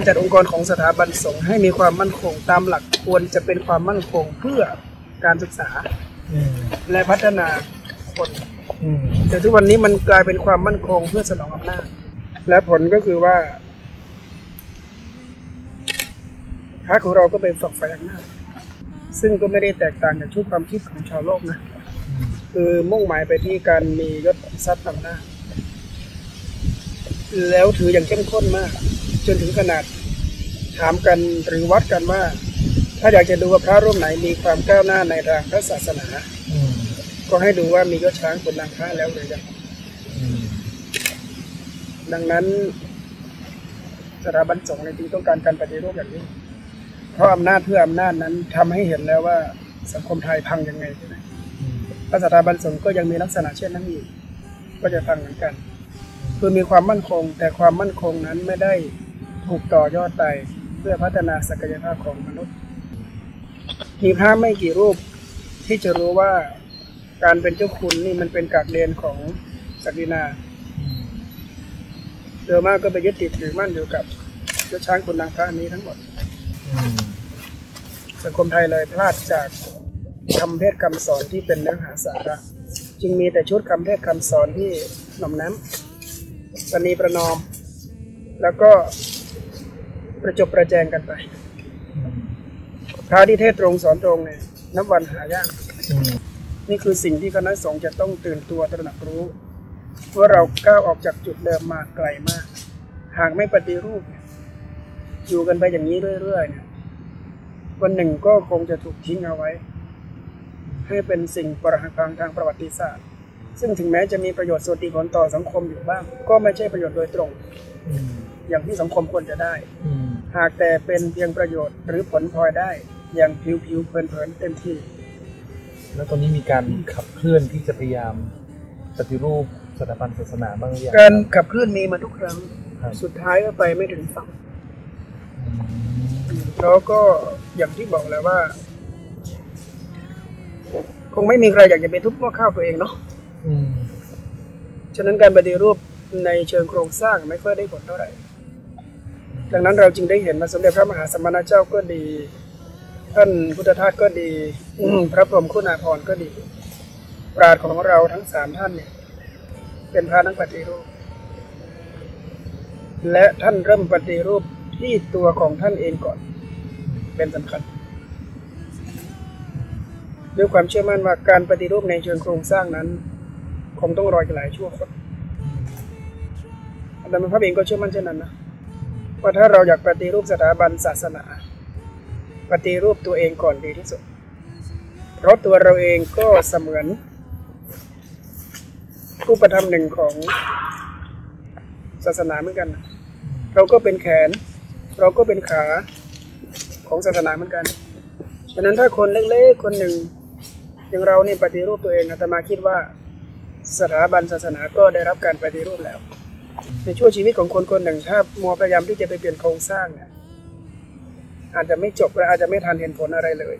การจัดองค์กรของสถาบันสงฆ์ให้มีความมั่นคง ตามหลักควรจะเป็นความมั่นคงเพื่อการศึกษาอืมและพัฒนาคนอืมแต่ทุกวันนี้มันกลายเป็นความมั่นคงเพื่อสนองอำนาจและผลก็คือว่าพรรคของเราก็เป็นฝักใฝ่อำนาจซึ่งก็ไม่ได้แตกต่างจากชุดความคิดของชาวโลกนะอืมคือมุ่งหมายไปที่การมียศทรัพย์อำนาจแล้วถืออย่างเข้มข้นมากจ นถึงขนาดถามกันหรือวัดกันว่าถ้าอยากจะดูว่าพระรูปไหนมีความก้าวหน้าในทางพระศาสนา ก็ให้ดูว่ามียศช้างบนนางพระแล้วหรือยังดังนั้นสถาบันสงฆ์ในจริงต้องการการปฏิรูปอย่างนี้ เพราะอำนาจเพื่ออำนาจนั้นทำให้เห็นแล้วว่าสังคมไทยพังยังไงใช่ไหมสถาบันสงฆ์ก็ยังมีลักษณะเช่นนั้นอยู่ก็จะพังเหมือนกัน คือมีความมั่นคง แต่ความมั่นคงนั้นไม่ได้ ถูกต่อยอดไปเพื่อพัฒนาศักยภาพของมนุษย์ มีพระไม่กี่รูปที่จะรู้ว่าการเป็นเจ้าคุณนี่มันเป็นกากเดนของศักดินาอืมโดยมากก็ไปยึดติดถือมั่นอยู่กับยศช้างคุณนางพระนี้ทั้งหมดสังคมไทยเลยพลาดจากคำเทศคำสอนที่เป็นเนื้อหาสาระจึงมีแต่ชุดคำเทศคำสอนที่หน่อมน้ำประนีประนอม แล้วก็ ประจบประแจงกันไปพระที่เทศตรงสอนตรงเนี่ยนับวันหายากนี่คือสิ่งที่คณะสงฆ์จะต้องตื่นตัวตระหนักรู้ว่าเราก้าวออกจากจุดเดิมมาไกลมาก หากไม่ปฏิรูป อยู่กันไปอย่างนี้เรื่อยๆเนี่ยวันหนึ่งก็คงจะถูกทิ้งเอาไว้ ให้เป็นสิ่งปรหักพังทางประวัติศาสตร์ ซึ่งถึงแม้จะมีประโยชน์ส่วนดีผลต่อสังคมอยู่บ้าง ก็ไม่ใช่ประโยชน์โดยตรง อย่างที่สังคมควรจะได้ หากแต่เป็นเพียงประโยชน์หรือผลพลอยได้อย่างผิวๆเพลินๆเต็มที่ แล้วตอนนี้มีการขับเคลื่อนที่จะพยายามปฏิรูปสถาบันศาสนาบ้างหรือยังการขับเคลื่อนมีมาทุกครั้งครับสุดท้ายก็ไปไม่ถึงฝั่งอืมแล้วก็อย่างที่บอกแล้วว่า คงไม่มีใครอยากจะไปทุบหม้อข้าวตัวเองเนาะอืมฉะนั้นการปฏิรูปในเชิงโครงสร้างไม่ค่อยได้ผลเท่าไหร่ ดังนั้นเราจึงได้เห็นมาสมเด็จพระมหาสมณเจ้าก็ดี ท่านพุทธทาสก็ดี อืพระพรหมคุณาภรณ์ก็ดี ปราดของเราทั้งสามท่านเนี่ย เป็นพระนักปฏิรูป และท่านเริ่มปฏิรูปที่ตัวของท่านเองก่อน เป็นสำคัญด้วยความเชื่อมั่นว่าการปฏิรูปในเชิงโครงสร้างนั้น คงต้องรออีกหลายชั่วคนอาจารย์พระเองก็เชื่อมั่นเช่นนั้นนะ ว่าถ้าเราอยากปฏิรูปสถาบันศาสนา ปฏิรูปตัวเองก่อนดีที่สุด เพราะตัวเราเองก็เสมือนผู้ประทำหนึ่งของศาสนาเหมือนกัน เราก็เป็นแขน เราก็เป็นขาของศาสนาเหมือนกันฉะนั้นถ้าคนเล็กๆคนหนึ่งอย่างเราเนี่ยปฏิรูปตัวเองอาตมาคิดว่าสถาบันศาสนาก็ได้รับการปฏิรูปแล้ว ในช่วงชีวิตของคนคนหนึ่งถ้ามัวพยายามที่จะไปเปลี่ยนโครงสร้างเนี่ยอาจจะไม่จบและอาจจะไม่ทันเห็นผลอะไรเลย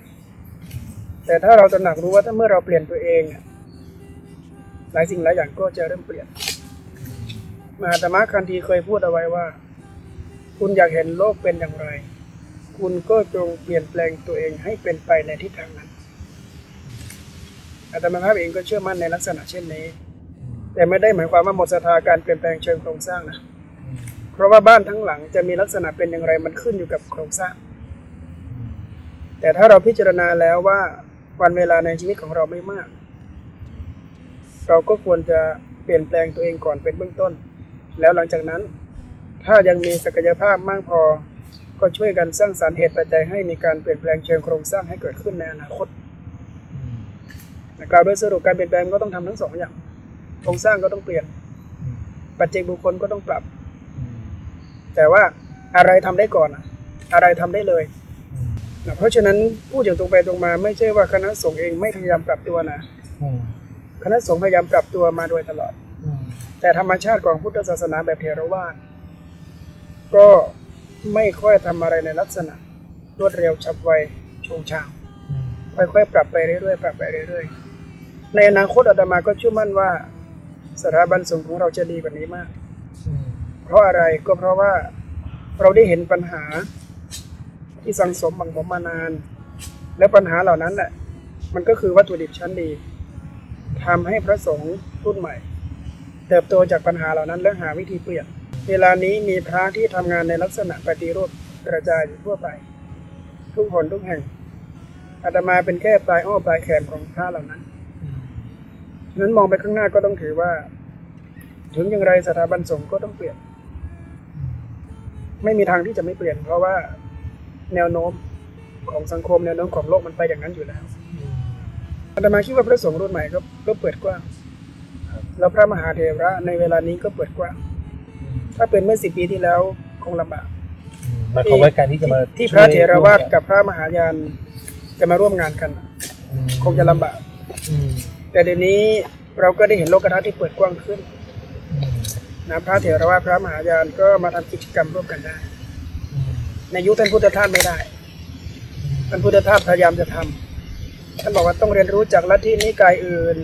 แต่ถ้าเราตระหนักรู้ว่าถ้าเมื่อเราเปลี่ยนตัวเองเนี่ยหลายสิ่งหลายอย่างก็จะเริ่มเปลี่ยนมหาตมะคันธีเคยพูดเอาไว้ว่า คุณอยากเห็นโลกเป็นอย่างไร คุณก็จงเปลี่ยนแปลงตัวเองให้เป็นไปในทิศทางนั้นอาตมาภาพเองก็เชื่อมั่นในลักษณะเช่นนี้ แต่ไม่ได้หมายความว่าหมดศรัทธาการเปลี่ยนแปลงเชิงโครงสร้างนะ เพราะว่าบ้านทั้งหลังจะมีลักษณะเป็นอย่างไรมันขึ้นอยู่กับโครงสร้าง แต่ถ้าเราพิจารณาแล้วว่าวันเวลาในชีวิตของเราไม่มาก เราก็ควรจะเปลี่ยนแปลงตัวเองก่อนเป็นเบื้องต้น แล้วหลังจากนั้น ถ้ายังมีศักยภาพมากพอ ก็ช่วยกันสร้างสารรค์เหตุปัจจัยให้มีการเปลี่ยนแปลงเชิงโครงสร้างให้เกิดขึ้นในอนาคตอืมนะครับโดยสรุปการเปลี่ยนแปลงก็ต้องทำทั้งสองอย่าง โครงสร้างก็ต้องเปลี่ยนอืมปัจเจกบุคคลก็ต้องปรับอืมแต่ว่าอะไรทำได้ก่อนอะอะไรทำได้เลยอืมนะเพราะฉะนั้นพูดอย่างตรงไปตรงมา ไม่ใช่ว่าคณะสงฆ์เองไม่พยายามปรับตัวนะอืมคณะสงฆ์พยายามปรับตัวมาโดยตลอดอืมแต่ธรรมชาติของพุทธศาสนาแบบเทรวาสก็ไม่ค่อยทำอะไรในลักษณะ รวดเร็วฉับไวโชงชางอืมค่อยๆปรับไปเรื่อยๆปรับไปเรื่อยๆในอนาคตอาตมาก็เชื่อมั่นว่า สถาบันสงฆ์ของเราจะดีกว่านี้มากอืมเพราะอะไรก็เพราะว่าเราได้เห็นปัญหาที่สังสมบังผมมานาน และปัญหาเหล่านั้นแหละมันก็คือวัตถุดิบชั้นดีทำให้พระสงฆ์รุ่นใหม่ เติบโตจากปัญหาเหล่านั้นและหาวิธีเปลี่ยน เวลานี้มีพระที่ทำงานในลักษณะปฏิรูปกระจายอยู่ทั่วไป ทุกหนทุกแห่งอาตมาเป็นแค่ปลายอ้อปลายแขนของพระเหล่านั้น ฉะนั้นมองไปข้างหน้าก็ต้องถือว่า ถึงอย่างไรสถาบันสงฆ์ก็ต้องเปลี่ยน ไม่มีทางที่จะไม่เปลี่ยน เพราะว่าแนวโน้มของสังคมแนวโน้มของโลกมันไปอย่างนั้นอยู่แล้วอาตมาคิดว่าพระสงฆ์รุ่นใหม่ก็ก็เปิดกว้างแล้วพระมหาเถระในเวลานี้ก็เปิดกว้างถ้าเป็นเมื่อสิบปีที่แล้วคงลำบากหมายความว่าการที่จะมาที่พระเถรวาทกับพระมหายานจะมาร่วมงานกันอืมคงจะลำบากอืม แต่เดี๋ยวนี้เราก็ได้เห็นโลกทัศน์ที่เปิดกว้างขึ้นอืมนะพระเถรวาทพระมหายานก็มาทำกิจกรรมร่วมกันได้อืมในยุคท่านพุทธทาสไม่ได้ท่านพุทธทาสพยายามจะทำท่านบอกว่าต้องเรียนรู้จากลัทธินิกายอื่น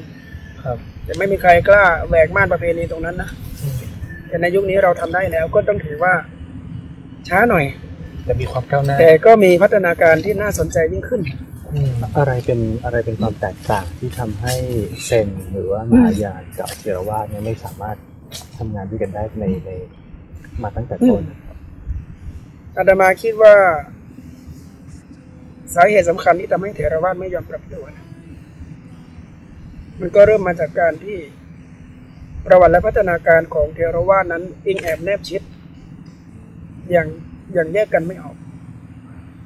ครับ แต่ไม่มีใครกล้าแหวกม่านประเพณีตรงนั้นนะอืมแต่ในยุคนี้เราทำได้แล้ว ก็ต้องถือว่า ช้าหน่อยจะมีความก้าวหน้าแต่ก็มีพัฒนาการที่น่าสนใจยิ่งขึ้น อืมอะไรเป็นอะไรเป็นความแตกต่างที่ทำให้เซนหรือว่ามหายานกับเทรวาสเนี่ยไม่สามารถทำงานด้วยกันได้ในในมาตั้งแต่ต้นอาตมาคิดว่า สาเหตุสำคัญที่ทำให้เถรวาทไม่ยอมปรับตัวนะมันก็เริ่มมาจากการที่ประวัติและพัฒนาการของเทรวาทนั้นอิงแอบแนบชิด อย่างอย่างแยกกันไม่ออก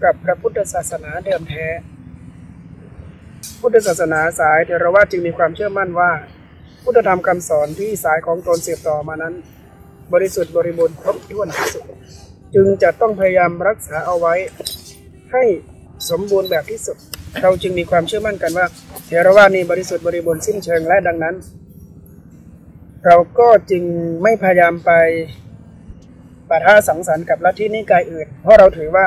กับพระพุทธศาสนาเดิมแท้ พุทธศาสนาสายเทรวาจึงมีความเชื่อมั่นว่า พุทธธรรมคำสอนที่สายของตนเสืบต่อมานั้น บริสุทธิ์บริบูรณ์ครบถ้วนที่สุด จึงจะต้องพยายามรักษาเอาไว้ ให้สมบูรณ์แบบที่สุด เราจึงมีความเชื่อมั่นกันว่าเทรวาสนี้บริสุทธิ์บริบูรณ์สิ้นเชิงและดังนั้น เราก็จึงไม่พยายามไปปะทะสังสรรค์กับลัทธินิกายอื่น เพราะเราถือว่า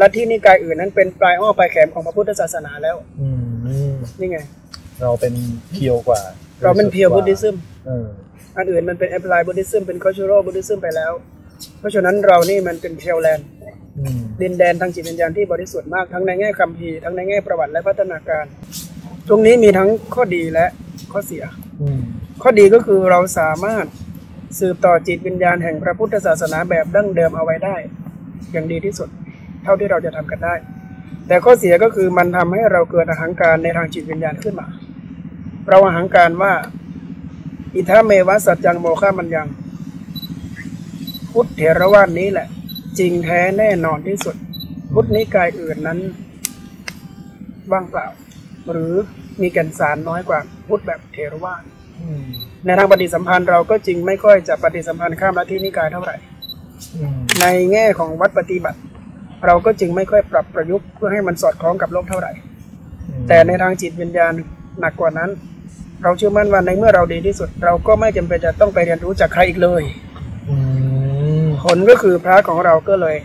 ลัทธินิกายอื่นนั้นเป็นปลายอ้อปลายแขนของพระพุทธศาสนาแล้วอื นี่ไง เราเป็นเพียวกว่า เราเป็นเพียวบุ d ิซึมเอออันอื่นมันเป็นแอปพลายบุ d ิซึมเป็นค u ช t u ร a l บุ d ิซึมไปแล้ว เพราะฉะนั้นเรานี่มันเป็นเพียวแลนด์อืมดินแดนทางจิตวิญญาณที่บริสุทธิ์มากทั้งในแง่คัมภีร์ทั้งในแง่ประวัติและพัฒนาการ ตรงนี้มีทั้งข้อดีและข้อเสียอืมข้อดีก็คือเราสามารถสืบต่อจิตวิญญาณแห่งพระพุทธศาสนาแบบดั้งเดิมเอาไว้ได้ อย่างดีที่สุด เท่าที่เราจะทำกันได้ แต่ข้อเสียก็คือมันทำให้เราเกิดอหังการในทางจิตวิญญาณขึ้นมา เราอหังการว่า อิทาเมวะสัจจังโมฆะมันยัง พุทธเถรวาทนี้แหละ จริงแท้แน่นอนที่สุด พุทธนิกายอื่นนั้นว่างเปล่า หรือมีแก่นสารน้อยกว่าพุทธแบบเถรวาทอืมในทางปฏิสัมพันธ์เราก็จริงไม่ค่อยจะปฏิสัมพันธ์ข้ามลัทธินิกายเท่าไหร่อืมในแง่ของวัดปฏิบัติ เราก็จึงไม่ค่อยปรับประยุกต์เพื่อให้มันสอดคล้องกับโลกเท่าไหร่ แต่ในทางจิตวิญญาณหนักกว่านั้น เราเชื่อมั่นว่าในเมื่อเราดีที่สุด เราก็ไม่จำเป็นจะต้องไปเรียนรู้จากใครอีกเลยอืมผลก็คือพระของเราก็เลย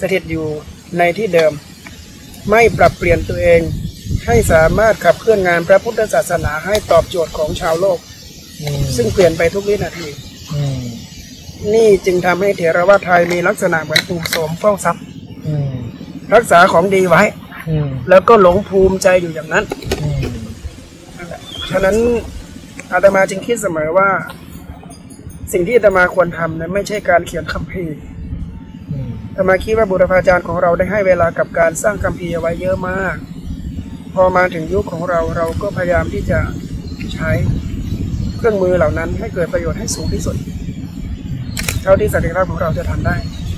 สถิตอยู่ในที่เดิม ไม่ปรับเปลี่ยนตัวเองให้สามารถขับเคลื่อนงานพระพุทธศาสนาให้ตอบโจทย์ของชาวโลกอืมซึ่งเปลี่ยนไปทุกวินาทีอืม นี่จึงทำให้เถรวาทไทยมีลักษณะเหมือนปลูกโสมเฝ้าทรัพย์อืมรักษาของดีไว้อืมแล้วก็หลงภูมิใจอยู่อย่างนั้นอืมนั่นแหละฉะนั้นอาตมาจึงคิดเสมอว่า สิ่งที่อาตมาควรทำนั้นไม่ใช่การเขียนคัมภีร์อืมอาตมาคิดว่าบุรพาจารย์ของเราได้ให้เวลากับการสร้างคัมภีร์เอาไว้เยอะมาก พอมาถึงยุคของเราเราก็พยายามที่จะใช้เครื่องมือเหล่านั้นให้เกิดประโยชน์ให้สูงที่สุด เท่าที่ศักยภาพของเราจะทำได้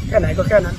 แค่ไหนก็แค่นั้น